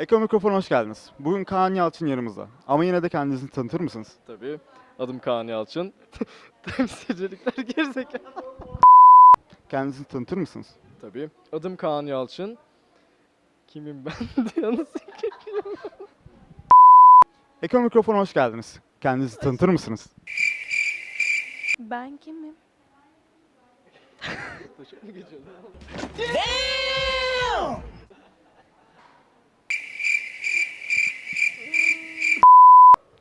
Eko Mikrofon hoş geldiniz. Bugün Kaan Yalçın yanımızda. Ama yine de kendinizi tanıtır mısınız? Tabii. Adım Kaan Yalçın. Temsilcilikler gerizekalı. Kendinizi tanıtır mısınız? Tabii. Adım Kaan Yalçın. Kimim ben diye nasıl Eko Mikrofon hoş geldiniz. Kendinizi tanıtır mısınız? Ben kimim? Taşık mı geçiyordu?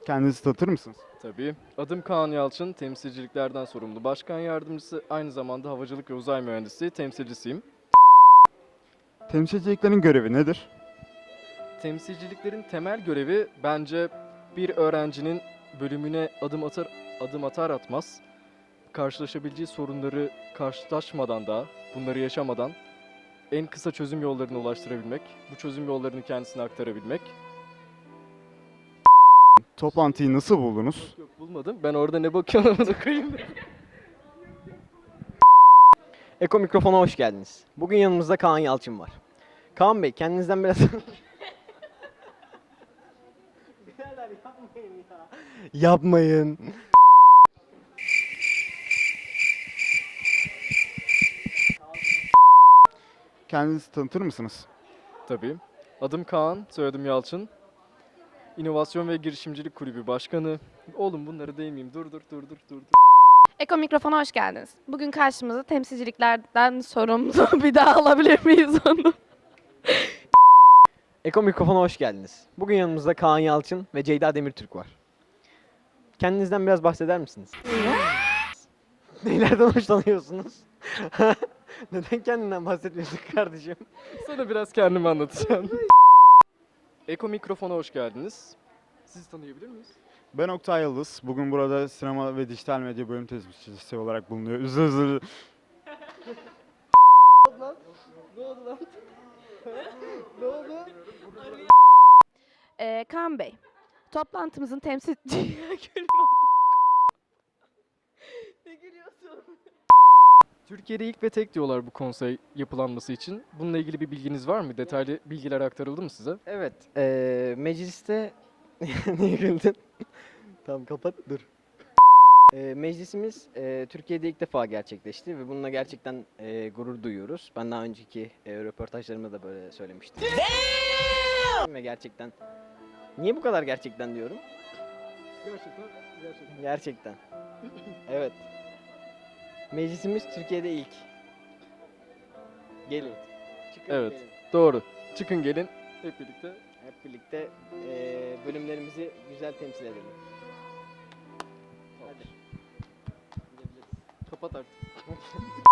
Kendinizi tanıtır mısınız? Tabii. Adım Kaan Yalçın. Temsilciliklerden sorumlu başkan yardımcısı. Aynı zamanda havacılık ve uzay mühendisi temsilcisiyim. Temsilciliklerin görevi nedir? Temsilciliklerin temel görevi bence bir öğrencinin bölümüne adım atar adım atar atmaz karşılaşabileceği sorunları karşılaşmadan da bunları yaşamadan en kısa çözüm yollarına ulaştırabilmek, bu çözüm yollarını kendisine aktarabilmek. Toplantıyı nasıl buldunuz? Yok bulmadım. Ben orada ne bakıyorum onu koyayım. Eko mikrofona hoş geldiniz. Bugün yanımızda Kaan Yalçın var. Kaan Bey kendinizden biraz... Birader yapmayın ya. Yapmayın. Kendinizi tanıtır mısınız? Tabii. Adım Kaan, soyadım Yalçın. İnovasyon ve Girişimcilik Kulübü Başkanı. Oğlum bunları değmeyeyim. Dur dur dur dur dur. dur. Eko mikrofona hoş geldiniz. Bugün karşımıza temsilciliklerden sorumlu bir daha alabilir miyiz onu? Eko mikrofona hoş geldiniz. Bugün yanımızda Kaan Yalçın ve Ceyda Demirtürk var. Kendinizden biraz bahseder misiniz? Neylerden hoşlanıyorsunuz? Neden kendinden bahsetmiyorsun kardeşim? Sana biraz kendimi anlatacağım. Eko mikrofona hoş geldiniz. Sizi tanıyabilir miyiz? Ben Oktay Yıldız. Bugün burada sinema ve dijital medya bölüm temsilcisi olarak bulunuyor. Özür dilerim. Ee, Kaan Bey, toplantımızın temsilci... ne gülüyorsun? Türkiye'de ilk ve tek diyorlar bu konsey yapılanması için. Bununla ilgili bir bilginiz var mı? Detaylı bilgiler aktarıldı mı size? Evet, eee, mecliste niye güldün? tamam kapat dur. Eee, meclisimiz eee, Türkiye'de ilk defa gerçekleşti ve bununla gerçekten eee, gurur duyuyoruz. Ben daha önceki eee, röportajlarımda da böyle söylemiştim. ve gerçekten niye bu kadar gerçekten diyorum? Gerçekten, gerçekten. Gerçekten. evet. Meclisimiz Türkiye'de ilk. Gelin. Çıkın Evet. gelin. Doğru. Çıkın gelin hep birlikte. Hep birlikte eee, bölümlerimizi güzel temsil edelim. Hadi. Gidebiliriz. Kapat artık.